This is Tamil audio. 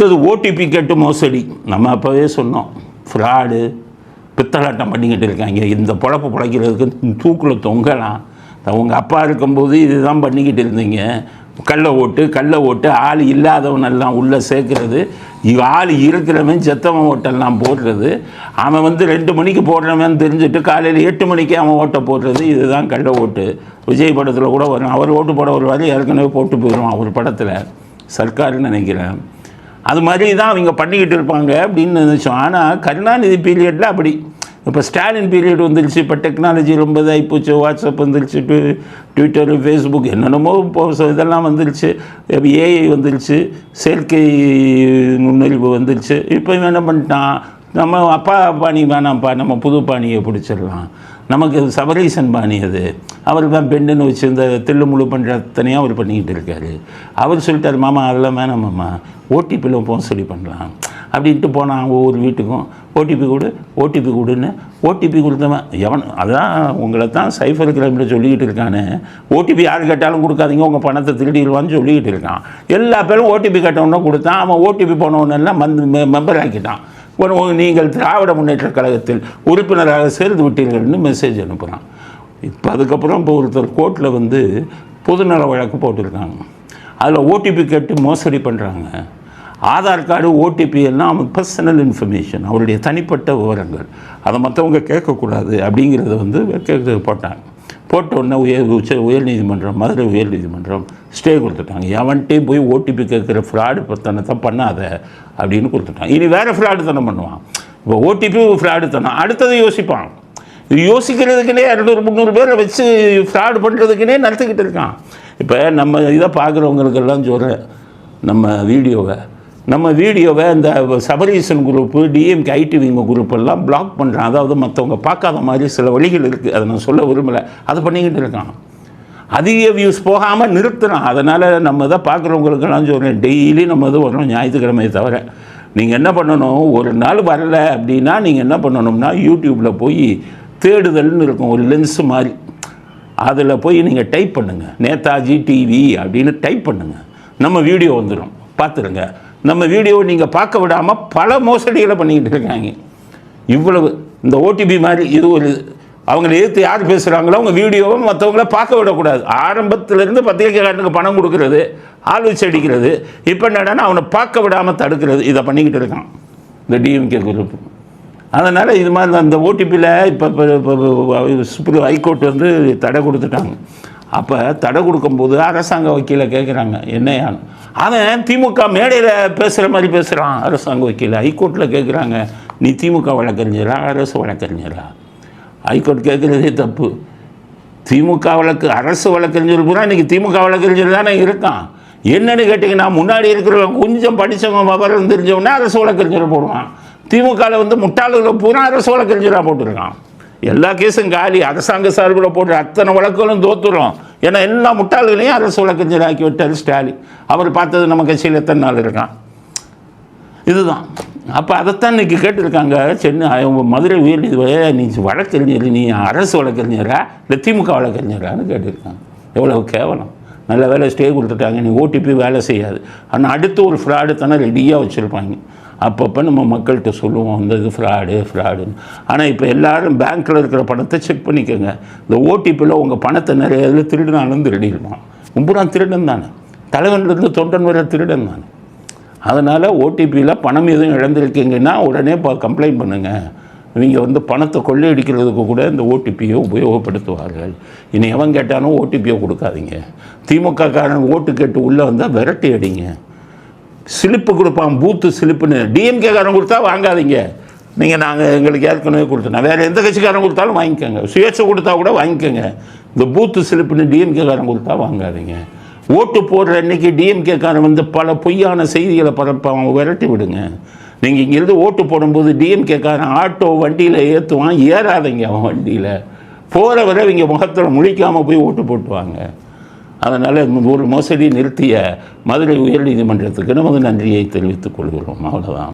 அடுத்தது ஓடிபி கேட்டு மோசடி. நம்ம அப்போவே சொன்னோம். ஃப்ராடு பித்தலாட்டம் பண்ணிக்கிட்டு இருக்காங்க. இந்த பொழப்பு பிழைக்கிறதுக்கு தூக்கில் தொங்கலாம். உங்கள் அப்பா இருக்கும்போது இதுதான் பண்ணிக்கிட்டு இருந்தீங்க. கள்ள ஓட்டு கள்ள ஓட்டு ஆள் இல்லாதவனெல்லாம் உள்ளே சேர்க்கறது. ஆள் இருக்கிறவன் செத்தவன் ஓட்டெல்லாம் போடுறது. அவன் வந்து ரெண்டு மணிக்கு போடுறவன் தெரிஞ்சுட்டு காலையில் எட்டு மணிக்கு அவன் ஓட்டை போடுறது. இதுதான் கள்ள ஓட்டு. விஜய் படத்தில் கூட வரும். அவர் ஓட்டு போட வருவார் ஏற்கனவே போட்டு போயிடும் அவர் படத்தில். சர்க்காருன்னு நினைக்கிறேன். அது மாதிரி தான் அவங்க பண்ணிக்கிட்டு இருப்பாங்க அப்படின்னு நினச்சோம். ஆனால் கருணாநிதி பீரியடில் அப்படி. இப்போ ஸ்டாலின் பீரியட் வந்துருச்சு இப்போ டெக்னாலஜி ரொம்ப இதாகி போச்சு வாட்ஸ்அப் வந்துருச்சு ட்வி ட்விட்டரு ஃபேஸ்புக் என்னென்னமோ இப்போ இதெல்லாம் வந்துருச்சு. ஏஐ வந்துருச்சு செயற்கை நுண்ணறிவு வந்துருச்சு. இப்போ இவன் என்ன பண்ணிட்டான்? நம்ம அப்பா பாணி வேணாம்ப்பா நம்ம புது பாணியை பிடிச்சிடலாம். நமக்கு சபரீசன் பாணி அது. அவர் தான் பெண்டுன்னு வச்சு இந்த தில்லு முழு பண்ணுற அத்தனையாக அவர் பண்ணிக்கிட்டு இருக்காரு. அவர் சொல்லிட்டார் மாமா அதெல்லாம் வேணாம் மாமா. ஓடிபியில் போக சொல்லி பண்ணலாம். அப்படின்ட்டு போனான் ஒவ்வொரு வீட்டுக்கும். ஓடிபி கொடு ஓடிபி கொடுன்னு ஓடிபி கொடுத்தவன். எவன் அதான் உங்களை தான் சைஃபர் கிரைமில் சொல்லிக்கிட்டு இருக்கானே. ஓடிபி யார் கேட்டாலும் கொடுக்காதீங்க உங்கள் பணத்தை திருடிடுவான்னு சொல்லிக்கிட்டு இருக்கான். எல்லா பேரும் ஓடிபி கேட்டவொன்னே கொடுத்தான். அவன் ஓடிபி போனவனெல்லாம் மந்த் மெம்பர் ஆக்கிட்டான். நீங்கள் திராவிட முன்னேற்ற கழகத்தில் உறுப்பினராக சேர்ந்து விட்டீர்கள்னு மெசேஜ் அனுப்புகிறான் இப்போ அதுக்கப்புறம் இப்போ ஒருத்தர் கோர்ட்டில் வந்து பொதுநல வழக்கு போட்டிருக்காங்க. அதில் ஓடிபி கேட்டு மோசடி பண்ணுறாங்க ஆதார் கார்டு ஓடிபி எல்லாம் அவன் பர்சனல் இன்ஃபர்மேஷன் அவருடைய தனிப்பட்ட விவரங்கள். அதை மற்றவங்க கேட்கக்கூடாது அப்படிங்கிறத வந்து கேட்க போட்டாங்க. போட்டோன்னே உயர் உச்ச உயர்நீதிமன்றம் மதுரை உயர்நீதிமன்றம் ஸ்டே கொடுத்துட்டாங்க. எவன்கிட்டையும் போய் ஓடிபி கேட்குற ஃப்ராடு பத்தனத்தை பண்ணாத அப்படின்னு கொடுத்துட்டாங்க. இனி வேறு ஃப்ராடு தனம் பண்ணுவான். இப்போ ஓடிபி ஃப்ராடு தானே. அடுத்தது யோசிப்பான். இது யோசிக்கிறதுக்குனே இரநூறு முந்நூறு பேரை வச்சு ஃப்ராடு பண்ணுறதுக்குனே நடத்திக்கிட்டு இருக்கான். இப்போ நம்ம இதை பார்க்குறவங்களுக்கெல்லாம் சொல்கிறேன் நம்ம வீடியோவை நம்ம வீடியோவை இந்த சபரீசன் குரூப்பு டிஎம்கே ஐடிவிங்க குரூப் எல்லாம் பிளாக் பண்ணுறான் அதாவது மற்றவங்க பார்க்காத மாதிரி சில வழிகள் இருக்குது அதை நான் சொல்ல விரும்பலை. அதை பண்ணிக்கிட்டு இருக்கான். அதிக வியூஸ் போகாமல் நிறுத்துறான். அதனால் நம்ம இதை பார்க்குறவங்களுக்கெல்லாம் சொல்கிறேன் டெய்லி நம்ம இது வரும் ஞாயிற்றுக்கிழமையை தவிர. நீங்கள் என்ன பண்ணணும்? ஒரு நாள் வரல அப்படின்னா நீங்கள் என்ன பண்ணணும்னா யூடியூப்பில் போய் தேடுதல்னு இருக்கும். ஒரு லென்ஸு மாதிரி. அதில் போய் நீங்கள் டைப் பண்ணுங்கள் நேதாஜி டிவி அப்படின்னு டைப் பண்ணுங்கள் நம்ம வீடியோ வந்துடும் பார்த்துருங்க. நம்ம வீடியோவை நீங்கள் பார்க்க விடாமல் பல மோசடிகளை பண்ணிக்கிட்டு இருக்காங்க. இவ்வளவு இந்த ஓடிபி மாதிரி இது ஒரு அவங்கள எதிர்த்து யார் பேசுகிறாங்களோ அவங்க வீடியோவை மற்றவங்கள பார்க்க விடக்கூடாது. ஆரம்பத்திலேருந்து பத்திரிகைக்காரனுக்கு பணம் கொடுக்கறது ஆள் வச்சு அடிக்கிறது இப்போ என்னடான்னா அவனை பார்க்க விடாமல் தடுக்கிறது இதை பண்ணிக்கிட்டு இருக்கான். இந்த டிஎம்கே குரூப் அதனால் இது மாதிரி அந்த ஓடிபியில் இப்போ இப்போ சுப்ரீம் ஹைகோர்ட் வந்து தடை கொடுத்துட்டாங்க. அப்போ தடை கொடுக்கும்போது அரசாங்க வக்கீலை கேட்குறாங்க என்னையான்னு அவன் திமுக மேடையில் பேசுகிற மாதிரி பேசுகிறான் அரசாங்க வக்கீல் ஹைகோர்ட்டில் கேட்குறாங்க நீ திமுக வழக்கறிஞரா அரசு வழக்கறிஞரா? ஹைகோர்ட் கேட்குறதே தப்பு. திமுக வழக்கு அரசு வழக்கறிஞர் பூரா இன்றைக்கி திமுக வழக்கறிஞர் தானே இருக்கான். என்னன்னு கேட்டிங்கன்னா முன்னாடி இருக்கிறவங்க கொஞ்சம் படித்தவங்க விவரம் தெரிஞ்சவொடனே அரசு வழக்கறிஞர் போடுவான். திமுகவில் வந்து முட்டாளுகளை பூரா அரசு வழக்கறிஞராக போட்டிருக்கான். எல்லா கேஸும் காலி. அரசாங்க சார்பில் போட்டு அத்தனை வழக்குகளும் தோத்துடும் ஏன்னா எல்லா முட்டாள்களையும் அரசு வழக்கறிஞராக்கி விட்டார் ஸ்டாலின். அவர் பார்த்தது நம்ம கட்சியில் எத்தனை நாள் இருக்கான்? இதுதான். அப்போ அதைத்தான் இன்னைக்கு கேட்டிருக்காங்க. சென்னை அவங்க மதுரை உயர்நீதிமன்ற நீ வழக்கறிஞர் நீ அரசு வழக்கறிஞரா? இல்லை திமுக வழக்கறிஞரான்னு கேட்டிருக்காங்க. எவ்வளோ கேவலம். நல்ல வேலை ஸ்டே கொடுத்துட்டாங்க. நீ ஓடிபி வேலை செய்யாது. ஆனால் அடுத்து ஒரு ஃப்ராடு தானே ரெடியாக வச்சுருப்பாங்க. அப்பப்போ நம்ம மக்கள்கிட்ட சொல்லுவோம் இந்த இது ஃப்ராடு ஃப்ராடுன்னு ஆனால் இப்போ எல்லாரும் பேங்க்கில் இருக்கிற பணத்தை செக் பண்ணிக்கோங்க. இந்த ஓடிபியில் உங்கள் பணத்தை நிறைய இதில் திருடினாலும் திருடிடுவான் உம்புறான் திருடன் தானே. தலைவன்லேருந்து தொண்டன் வர திருடன் தானே. அதனால் ஓடிபியில் பணம் எதுவும் இழந்திருக்கீங்கன்னா உடனே இப்போ கம்ப்ளைண்ட் பண்ணுங்கள் இவங்க வந்து பணத்தை கொள்ளையடிக்கிறதுக்கு கூட இந்த ஓடிபியை உபயோகப்படுத்துவார்கள். இனி எவன் கேட்டாலும் ஓடிபியை கொடுக்காதீங்க. திமுக காரன் ஓட்டு கேட்டு உள்ளே வந்தால் விரட்டி அடிங்க. சிலிப்பு கொடுப்பான் பூத்து சிலிப்புன்னு. டிஎம்கே காரன் கொடுத்தா வாங்காதீங்க. நீங்கள் நாங்கள் எங்களுக்கு ஏற்கனவே கொடுத்தோம் வேறு எந்த கட்சிக்காரன் கொடுத்தாலும் வாங்கிக்கோங்க. சுயேட்சை கொடுத்தா கூட வாங்கிக்கோங்க. இந்த பூத்து சிலிப்புன்னு டிஎம்கே காரன் கொடுத்தா வாங்காதீங்க. ஓட்டு போடுற அன்னைக்கு டிஎம்கே காரன் வந்து பல பொய்யான செய்திகளை பரப்பான் விரட்டி விடுங்க. நீங்கள் இங்கேருந்து ஓட்டு போடும்போது டிஎம்கே காரன் ஆட்டோ வண்டியில் ஏற்றுவான் ஏறாதீங்க அவன் வண்டியில். போகிற வரை இவங்க முகத்தில் முழிக்காமல் போய் ஓட்டு போட்டுவாங்க. அதனால் ஒரு மோசடி நிறுத்திய மதுரை உயர்நீதிமன்றத்துக்கு நமது நன்றியை தெரிவித்துக் கொள்கிறோம். அவ்வளோதான்